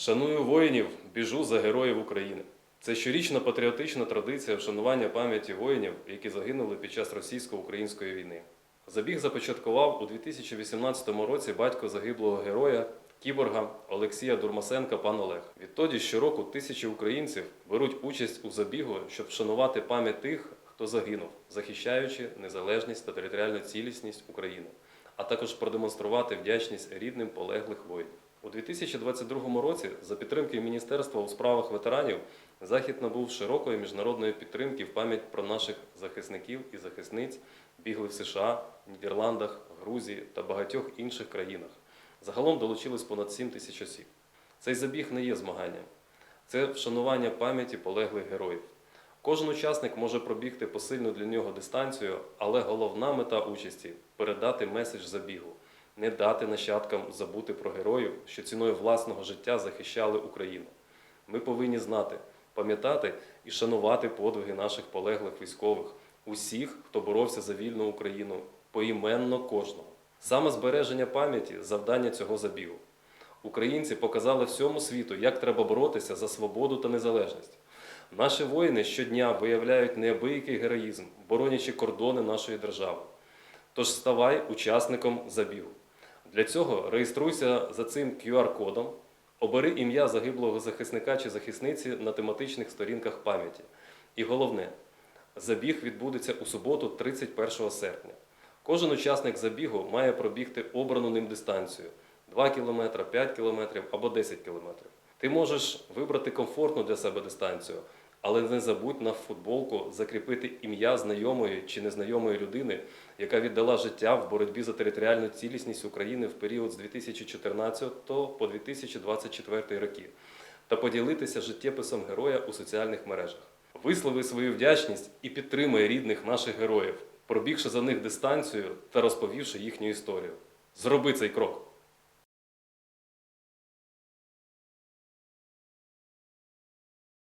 Шаную воїнів, біжу за героїв України. Це щорічна патріотична традиція вшанування пам'яті воїнів, які загинули під час російсько-української війни. Забіг започаткував у 2018 році батько загиблого героя кіборга Олексія Дурмасенка пан Олег. Відтоді щороку тисячі українців беруть участь у забігу, щоб вшанувати пам'ять тих, хто загинув, захищаючи незалежність та територіальну цілісність України, а також продемонструвати вдячність рідним полеглих воїнів. У 2022 році, за підтримки Міністерства у справах ветеранів, захід набув широкої міжнародної підтримки в пам'ять про наших захисників і захисниць, бігли в США, Нідерландах, Грузії та багатьох інших країнах. Загалом долучилось понад 7 тисяч осіб. Цей забіг не є змаганням, це вшанування пам'яті полеглих героїв. Кожен учасник може пробігти посильну для нього дистанцію, але головна мета участі передати меседж забігу, не дати нащадкам забути про героїв, що ціною власного життя захищали Україну. Ми повинні знати, пам'ятати і шанувати подвиги наших полеглих військових, усіх, хто боровся за вільну Україну, поіменно кожного. Саме збереження пам'яті завдання цього забігу. Українці показали всьому світу, як треба боротися за свободу та незалежність. Наші воїни щодня виявляють неабиякий героїзм, боронячи кордони нашої держави. Тож ставай учасником забігу. Для цього реєструйся за цим QR-кодом, обери ім'я загиблого захисника чи захисниці на тематичних сторінках пам'яті. І головне, забіг відбудеться у суботу, 31 серпня. Кожен учасник забігу має пробігти обрану ним дистанцію 2 км, 5 км або 10 км. Ти можеш вибрати комфортну для себе дистанцію, але не забудь на футболку закріпити ім'я знайомої чи незнайомої людини, яка віддала життя в боротьбі за територіальну цілісність України в період з 2014 по 2024 роки, та поділитися життєписом героя у соціальних мережах. Вислови свою вдячність і підтримай рідних наших героїв, пробігши за них дистанцію та розповівши їхню історію. Зроби цей крок.